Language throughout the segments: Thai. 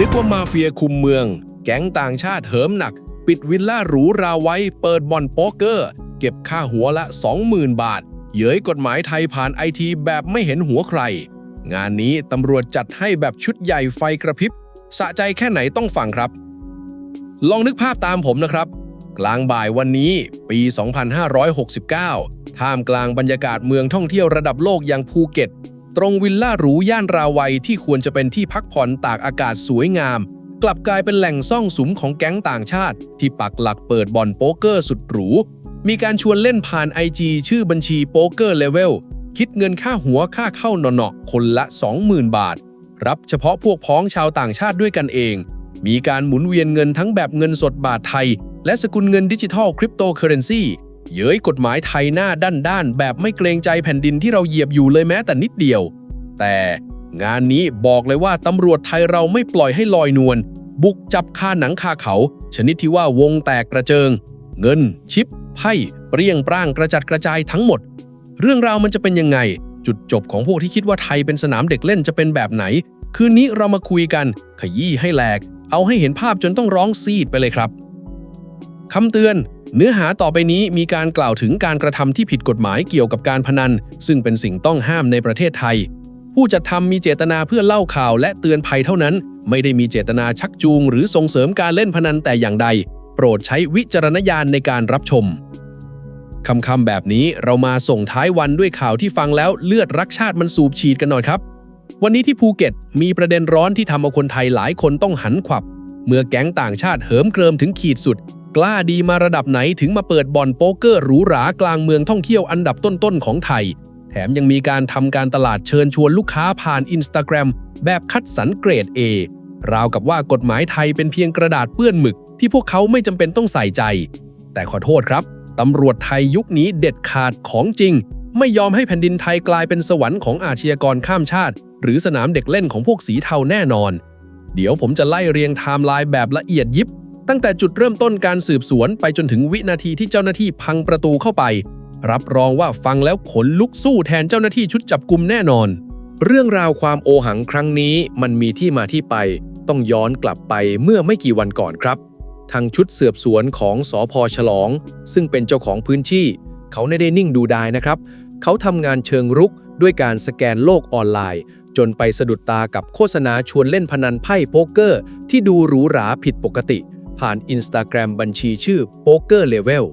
นึกว่ามาเฟียคุมเมือง แก๊งต่างชาติเหิมหนัก ปิดวิลล่าหรูราไว้ เปิดบ่อนโป๊กเกอร์ เก็บค่าหัวละ 20,000 บาท เย้ยกฎหมายไทยผ่านไอทีแบบไม่เห็นหัวใคร งานนี้ตำรวจจัดให้แบบชุดใหญ่ไฟกระพริบ สะใจแค่ไหนต้องฟังครับ ลองนึกภาพตามผมนะครับ กลางบ่ายวันนี้ปี 2569 ท่ามกลางบรรยากาศเมืองท่องเที่ยวระดับโลกอย่างภูเก็ต ตรงวิลล่าหรูย่านราวัยที่ควรจะเป็นที่พักผ่อนตากอากาศสวยงาม กลับกลายเป็นแหล่งซ่องสุมของแก๊งต่างชาติ ที่ปักหลักเปิดบ่อนโป๊กเกอร์สุดหรู มีการชวนเล่นผ่าน IG ชื่อบัญชีโป๊กเกอร์เลเวลคิดเงินค่าหัวค่าเข้าหนอๆคนละ 20,000 บาท รับเฉพาะพวกพ้องชาวต่างชาติด้วยกันเอง มีการหมุนเวียนเงินทั้งแบบเงินสดบาทไทย และสกุลเงินดิจิทัลคริปโตเคอเรนซี เย้ยกฎหมายไทยหน้าด้านๆแบบไม่เกรงใจแผ่นดินที่เราเหยียบอยู่เลยแม้แต่นิดเดียว แต่งานนี้บอกเลยว่าตำรวจไทยเราไม่ปล่อยให้ลอยนวลบุกจับคาหนังคาเขา ชนิดที่ว่าวงแตกกระเจิง เงิน ชิปไพ่เปรี้ยงปร้างกระจัดกระจายทั้งหมด เรื่องราวมันจะเป็นยังไง จุดจบของพวกที่คิดว่าไทยเป็นสนามเด็กเล่นจะเป็นแบบไหน คืนนี้เรามาคุยกัน ขยี้ให้แหลก เอาให้เห็นภาพจนต้องร้องซีดไปเลยครับคำเตือน เนื้อหาต่อไปนี้มีการกล่าวถึงการกระทำที่ผิดกฎหมายเกี่ยวกับการพนัน ซึ่งเป็นสิ่งต้องห้ามในประเทศไทย ผู้จัดทำมีเจตนาเพื่อเล่าข่าวและเตือนภัยเท่านั้น ไม่ได้มีเจตนาชักจูง หรือส่งเสริมการเล่นพนันแต่อย่างใด โปรดใช้วิจารณญาณในการรับชมคำคำแบบนี้เรามาส่งท้ายวันด้วยข่าวที่ฟังแล้วเลือดรักชาติมันสูบฉีดกันหน่อยครับ วันนี้ที่ภูเก็ตมีประเด็นร้อนที่ทำเอาคนไทยหลายคนต้องหันขวับ เมื่อแก๊งต่างชาติเหิมเกริมถึงขีดสุด กล้าดีมาระดับไหนถึงมาเปิดบ่อนโป๊กเกอร์หรูหรากลางเมืองท่องเที่ยวอันดับต้นๆของไทย แถมยังมีการทำการตลาดเชิญชวนลูกค้าผ่านอินสตาแกรมแบบคัดสรรเกรด A ราวกับว่ากฎหมายไทยเป็นเพียงกระดาษเปื้อนหมึก ที่พวกเขาไม่จำเป็นต้องใส่ใจ แต่ขอโทษครับตำรวจไทยยุคนี้เด็ดขาดของจริง ไม่ยอมให้แผ่นดินไทยกลายเป็นสวรรค์ของอาชญากรข้ามชาติ หรือสนามเด็กเล่นของพวกสีเทาแน่นอน เดี๋ยวผมจะไล่เรียงไทม์ไลน์แบบละเอียดยิบ ตั้งแต่จุดเริ่มต้นการสืบสวนไปจนถึงวินาทีที่เจ้าหน้าที่พังประตูเข้าไป รับรองว่าฟังแล้วขนลุกสู้แทนเจ้าหน้าที่ชุดจับกลุ่มแน่นอน เรื่องราวความโอหังครั้งนี้มันมีที่มาที่ไป ต้องย้อนกลับไปเมื่อไม่กี่วันก่อนครับ ทางชุดสืบสวนของสอพอฉลอง ซึ่งเป็นเจ้าของพื้นที่ เขาไม่ได้นิ่งดูดายนะครับ เขาทำงานเชิงรุกด้วยการสแกนโลกออนไลน์ จนไปสะดุดตากับโฆษณาชวนเล่นพนันไพ่โป๊กเกอร์ ที่ดูหรูหราผิดปกติ ผ่านอินสตาแกรมบัญชีชื่อโป๊กเกอร์เลเวล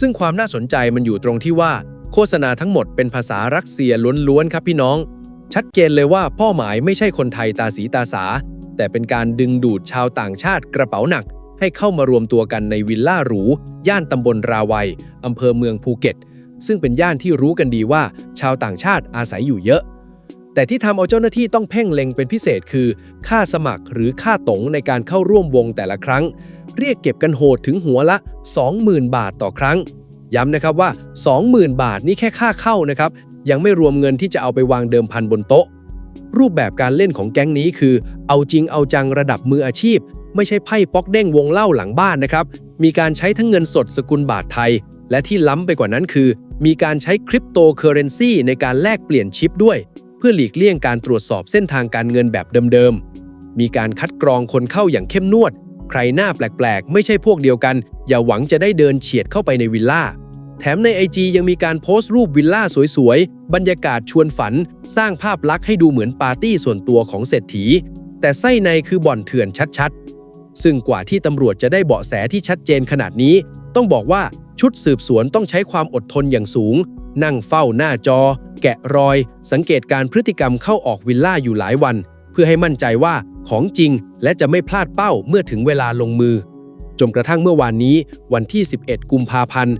ซึ่งความน่าสนใจมันอยู่ตรงที่ว่า โฆษณาทั้งหมดเป็นภาษารัสเซียล้วนๆครับพี่น้อง ชัดเจนเลยว่าเป้าหมายไม่ใช่คนไทยตาสีตาสา แต่เป็นการดึงดูดชาวต่างชาติกระเป๋าหนัก ให้เข้ามารวมตัวกันในวิลล่าหรู ย่านตำบลราวัยอำเภอเมืองภูเก็ต ซึ่งเป็นย่านที่รู้กันดีว่า ชาวต่างชาติอาศัยอยู่เยอะ แต่ที่ทำเอาเจ้าหน้าที่ต้องเพ่งเล็งเป็นพิเศษคือ ค่าสมัครหรือค่าตงในการเข้าร่วมวงแต่ละครั้ง เรียกเก็บกันโหดถึงหัวละ 20,000 บาทต่อครั้ง ย้ำนะครับว่า 20,000 บาทนี่แค่ค่าเข้านะครับ ยังไม่รวมเงินที่จะเอาไปวางเดิมพันบนโต๊ะ รูปแบบการเล่นของแก๊งนี้คือ เอาจริงเอาจังระดับมืออาชีพ ไม่ใช่ไพ่ป๊อกเด้งวงเล่าหลังบ้านนะครับ มีการใช้ทั้งเงินสดสกุลบาทไทย และที่ล้ำไปกว่านั้นคือ มีการใช้คริปโตเคอเรนซีในการแลกเปลี่ยนชิปด้วย เพื่อหลีกเลี่ยงการตรวจสอบเส้นทางการเงินแบบเดิมๆ มีการคัดกรองคนเข้าอย่างเข้มนวด ใครหน้าแปลกๆ ไม่ใช่พวกเดียวกัน อย่าหวังจะได้เดินเฉียดเข้าไปในวิลล่า แถมใน IG ยังมีการโพสต์รูปวิลล่าสวยๆ บรรยากาศชวนฝัน สร้างภาพลักษณ์ให้ดูเหมือนปาร์ตี้ส่วนตัวของเศรษฐี แต่ไส้ในคือบ่อนเถื่อนชัดๆ ซึ่งกว่าที่ตำรวจจะได้เบาะแสที่ชัดเจนขนาดนี้ ต้องบอกว่าชุดสืบสวนต้องใช้ความอดทนอย่างสูง นั่งเฝ้าหน้าจอ แกะรอย สังเกตการพฤติกรรมเข้าออกวิลล่าอยู่หลายวัน เพื่อให้มั่นใจว่าของจริงและจะไม่พลาดเป้าเมื่อถึงเวลาลงมือ จนกระทั่งเมื่อวานนี้ วันที่ 11 กุมภาพันธ์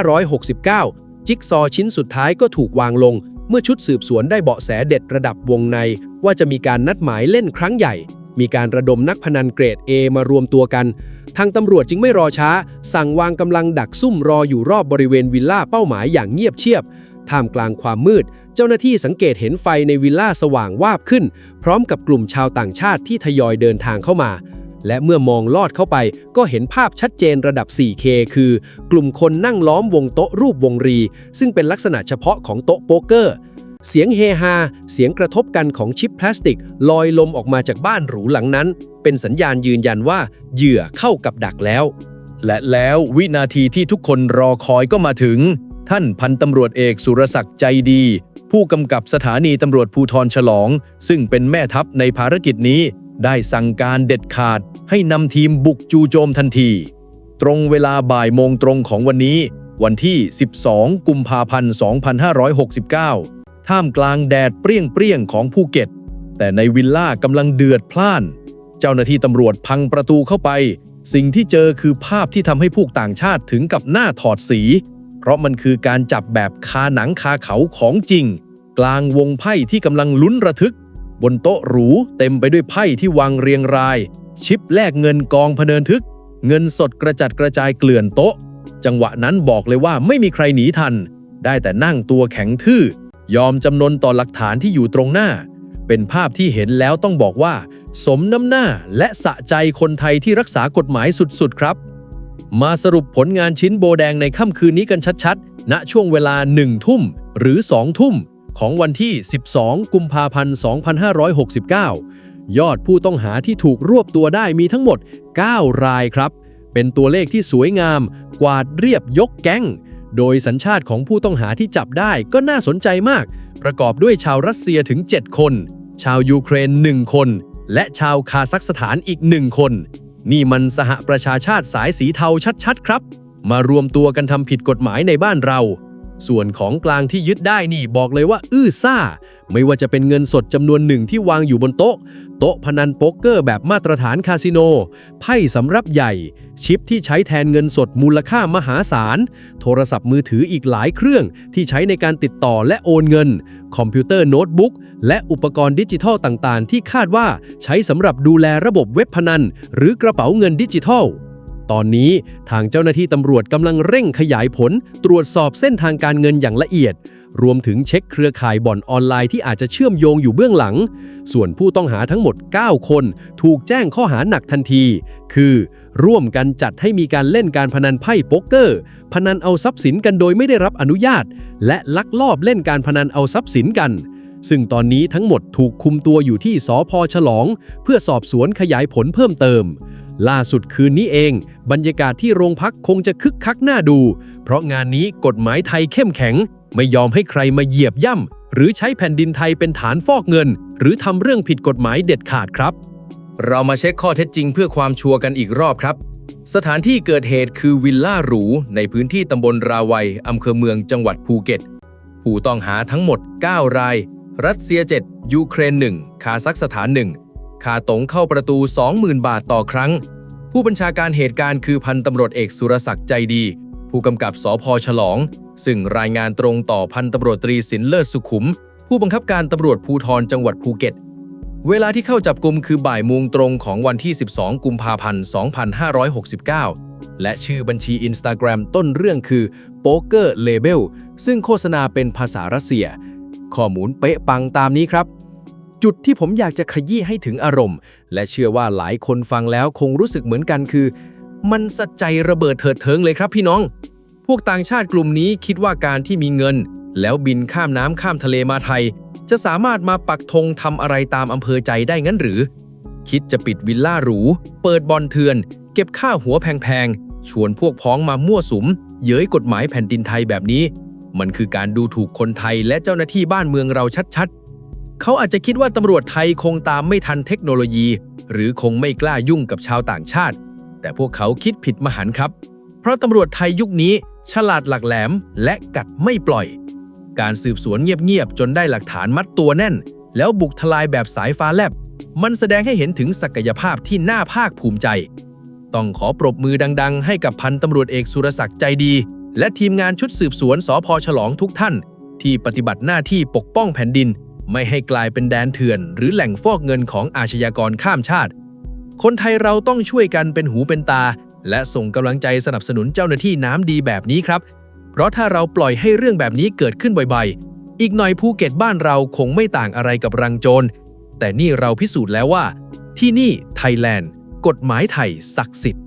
2569 จิ๊กซอว์ชิ้นสุดท้ายก็ถูกวางลง เมื่อชุดสืบสวนได้เบาะแสเด็ดระดับวงใน ว่าจะมีการนัดหมายเล่นครั้งใหญ่ มีการระดมนักพนันเกรด A มารวมตัวกัน ทางตำรวจจึงไม่รอช้า สั่งวางกำลังดักซุ่มรออยู่รอบบริเวณวิลล่าเป้าหมายอย่างเงียบเชียบ ท่ามกลางความมืด เจ้าหน้าที่สังเกตเห็นไฟในวิลล่าสว่างวาบขึ้น พร้อมกับกลุ่มชาวต่างชาติที่ทยอยเดินทางเข้ามาและเมื่อมองลอดเข้าไปก็เห็นภาพชัดเจนระดับ 4K คือ กลุ่มคนนั่งล้อมวงโต๊ะรูปวงรี ซึ่งเป็นลักษณะเฉพาะของโต๊ะโป๊กเกอร์ เสียงเฮฮา เสียงกระทบกันของชิปพลาสติก ลอยลมออกมาจากบ้านหรูหลังนั้น เป็นสัญญาณยืนยันว่าเหยื่อเข้ากับดักแล้ว และแล้ววินาทีที่ทุกคนรอคอยก็มาถึง ท่านพันตำรวจเอกสุรศักดิ์ใจดี ผู้กำกับสถานีตำรวจภูทรฉลอง ซึ่งเป็นแม่ทัพในภารกิจนี้ ได้สั่งการเด็ดขาด ให้นำทีมบุกจูโจมทันที ตรงเวลาบ่ายโมงตรงของวันนี้ วันที่ 12 กุมภาพันธ์ 2569 ท่ามกลางแดดเปรี้ยงๆของภูเก็ต แต่ในวิลล่ากำลังเดือดพล่าน เจ้าหน้าที่ตำรวจพังประตูเข้าไป สิ่งที่เจอคือภาพที่ทำให้ผู้ต่างชาติถึงกับหน้าถอดสี เพราะมันคือการจับแบบคาหนังคาเขาของจริง กลางวงไพ่ที่กำลังลุ้นระทึก บนโต๊ะหรูเต็มไปด้วยไพ่ที่วางเรียงราย ชิปแลกเงินกองพเนินทึก เงินสดกระจัดกระจายเกลื่อนโต๊ะ จังหวะนั้นบอกเลยว่าไม่มีใครหนีทัน ได้แต่นั่งตัวแข็งทื่อ ยอมจำนนต่อหลักฐานที่อยู่ตรงหน้า เป็นภาพที่เห็นแล้วต้องบอกว่า สมน้ำหน้าและสะใจคนไทยที่รักษากฎหมายสุดๆครับ มาสรุปผลงานชิ้นโบแดงในค่ำคืนนี้กันชัดๆ ณ ช่วงเวลา 1 ทุ่ม หรือ 2 ทุ่ม ของวันที่ 12 กุมภาพันธ์ 2569 ยอดผู้ต้องหาที่ถูกรวบตัวได้มีทั้งหมด 9 รายครับ เป็นตัวเลขที่สวยงาม กวาดเรียบยกแก๊ง โดยสัญชาติของผู้ต้องหาที่จับได้ก็น่าสนใจมาก ประกอบด้วยชาวรัสเซียถึง 7 คน ชาวยูเครน 1 คน และชาวคาซัคสถานอีกหนึ่งคน นี่มันสหประชาชาติสายสีเทาชัดๆ ครับ มารวมตัวกันทำผิดกฎหมายในบ้านเรา ส่วนของกลางที่ยึดได้นี่บอกเลยว่าอื้อซ่า ไม่ว่าจะเป็นเงินสดจำนวนหนึ่งที่วางอยู่บนโต๊ะ โต๊ะพนันโป๊กเกอร์แบบมาตรฐานคาสิโน ไพ่สำรับใหญ่ ชิปที่ใช้แทนเงินสดมูลค่ามหาศาล โทรศัพท์มือถืออีกหลายเครื่องที่ใช้ในการติดต่อและโอนเงิน คอมพิวเตอร์โน้ตบุ๊กและอุปกรณ์ดิจิทัลต่างๆ ที่คาดว่าใช้สำหรับดูแลระบบเว็บพนัน หรือกระเป๋าเงินดิจิทัล ตอนนี้ทางเจ้าหน้าที่ตำรวจกำลังเร่งขยายผล ตรวจสอบเส้นทางการเงินอย่างละเอียด รวมถึงเช็คเครือข่ายบ่อนออนไลน์ที่อาจจะเชื่อมโยงอยู่เบื้องหลัง ส่วนผู้ต้องหาทั้งหมด 9 คน ถูกแจ้งข้อหาหนักทันที คือ ร่วมกันจัดให้มีการเล่นการพนันไพ่โป๊กเกอร์ พนันเอาทรัพย์สินกันโดยไม่ได้รับอนุญาต และลักลอบเล่นการพนันเอาทรัพย์สินกันซึ่งตอนนี้ทั้งหมดถูกคุมตัวอยู่ที่สพฉลอง เพื่อสอบสวนขยายผลเพิ่มเติม ล่าสุดคืนนี้เอง บรรยากาศที่โรงพักคงจะคึกคักน่าดู เพราะงานนี้กฎหมายไทยเข้มแข็ง ไม่ยอมให้ใครมาเหยียบย่ำหรือใช้แผ่นดินไทยเป็นฐานฟอกเงิน หรือทำเรื่องผิดกฎหมายเด็ดขาดครับ เรามาเช็คข้อเท็จจริงเพื่อความชัวร์กันอีกรอบครับ สถานที่เกิดเหตุคือวิลล่าหรู ในพื้นที่ตำบลราวัยอำเภอเมืองจังหวัดภูเก็ต ผู้ต้องหาทั้งหมด 9 ราย รัสเซีย 7 ยูเครน 1 คาซัคสถาน 1 คาตงเข้าประตู 20,000 บาทต่อครั้ง ผู้บัญชาการเหตุการณ์คือพันตำรวจเอกสุรศักดิ์ใจดี ผู้กำกับสพฉลอง ซึ่งรายงานตรงต่อพันตำรวจตรีสินเลิศสุขุม ผู้บังคับการตำรวจภูธรจังหวัดภูเก็ต เวลาที่เข้าจับกลุ่มคือบ่ายโมงตรงของวันที่ 12 กุมภาพันธ์ 2569 และชื่อบัญชี Instagram ต้นเรื่องคือ Poker Label ซึ่งโฆษณาเป็นภาษารัสเซีย ข้อมูลเป๊ะปังตามนี้ครับ จุดที่ผมอยากจะขยี้ให้ถึงอารมณ์ และเชื่อว่าหลายคนฟังแล้วคงรู้สึกเหมือนกันคือ มันสะใจระเบิดเถิดเทิงเลยครับพี่น้อง พวกต่างชาติกลุ่มนี้คิดว่าการที่มีเงิน แล้วบินข้ามน้ำข้ามทะเลมาไทย จะสามารถมาปักธงทำอะไรตามอำเภอใจได้งั้นหรือ คิดจะปิดวิลล่าหรู เปิดบอลเถื่อน เก็บค่าหัวแพงๆ ชวนพวกพ้องมามั่วสุม เย้ยกฎหมายแผ่นดินไทยแบบนี้ มันคือการดูถูกคนไทยและเจ้าหน้าที่บ้านเมืองเราชัดๆ เขาอาจจะคิดว่าตำรวจไทยคงตามไม่ทันเทคโนโลยี หรือคงไม่กล้ายุ่งกับชาวต่างชาติ แต่พวกเขาคิดผิดมหันต์ครับ เพราะตำรวจไทยยุคนี้ ฉลาดหลักแหลมและกัดไม่ปล่อย การสืบสวนเงียบๆจนได้หลักฐานมัดตัวแน่น แล้วบุกทลายแบบสายฟ้าแลบ มันแสดงให้เห็นถึงศักยภาพที่น่าภาคภูมิใจ ต้องขอปรบมือดัง ๆ ให้กับพันตำรวจเอกสุรศักดิ์ใจดี และทีมงานชุดสืบสวนสพฉลองทุกท่าน ที่ปฏิบัติหน้าที่ปกป้องแผ่นดิน ไม่ให้กลายเป็นแดนเถื่อน หรือแหล่งฟอกเงินของอาชญากรข้ามชาติ คนไทยเราต้องช่วยกันเป็นหูเป็นตา และส่งกำลังใจสนับสนุนเจ้าหน้าที่น้ำดีแบบนี้ครับ เพราะถ้าเราปล่อยให้เรื่องแบบนี้เกิดขึ้นบ่อยๆ อีกหน่อยภูเก็ตบ้านเราคงไม่ต่างอะไรกับรังโจร แต่นี่เราพิสูจน์แล้วว่า ที่นี่ไทยแลนด์ กฎหมายไทยศักดิ์สิทธิ์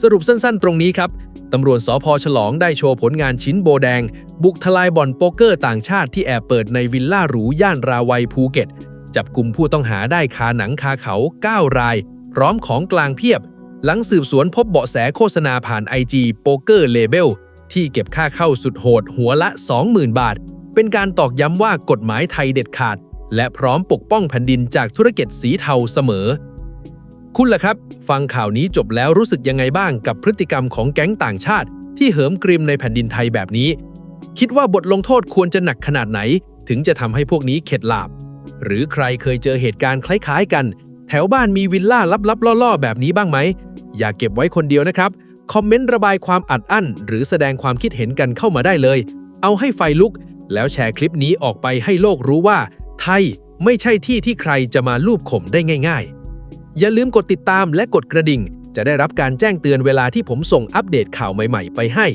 สรุปสั้นๆ ตรงนี้ครับตำรวจสพฉลองได้โชว์ผลงานชิ้นโบแดง บุกทลายบ่อนโป๊กเกอร์ต่างชาติที่แอบเปิดในวิลล่าหรูย่านราวัยภูเก็ต จับกลุ่มผู้ต้องหาได้คาหนังคาเขา 9 ราย พร้อมของกลางเพียบ หลังสืบสวนพบเบาะแสโฆษณาผ่าน IG โป๊กเกอร์เลเบลที่เก็บค่าเข้าสุดโหดหัวละ 20,000 บาท เป็นการตอกย้ำว่ากฎหมายไทยเด็ดขาด และพร้อมปกป้องแผ่นดินจากธุรกิจสีเทาเสมอ คุณล่ะครับ ฟังข่าวนี้จบแล้วรู้สึกยังไงบ้างกับพฤติกรรมของแก๊งต่างชาติ ที่เหิมกริมในแผ่นดินไทยแบบนี้ คิดว่าบทลงโทษควรจะหนักขนาดไหน ถึงจะทำให้พวกนี้เข็ดหลาบ หรือใครเคยเจอเหตุการณ์คล้ายๆกัน แถวบ้านมีวิลล่าลับๆล่อๆ แบบนี้บ้างไหม อย่าเก็บไว้คนเดียวนะครับ คอมเมนต์ระบายความอัดอั้น หรือแสดงความคิดเห็นกันเข้ามาได้เลย เอาให้ไฟลุก แล้วแชร์คลิปนี้ออกไปให้โลกรู้ว่า ไทยไม่ใช่ที่ที่ใครจะมาลูบข่มได้ง่าย ๆ อย่าลืมกดติดตามและกดกระดิ่ง จะได้รับการแจ้งเตือนเวลาที่ผมส่งอัปเดตข่าวใหม่ ๆ ไปให้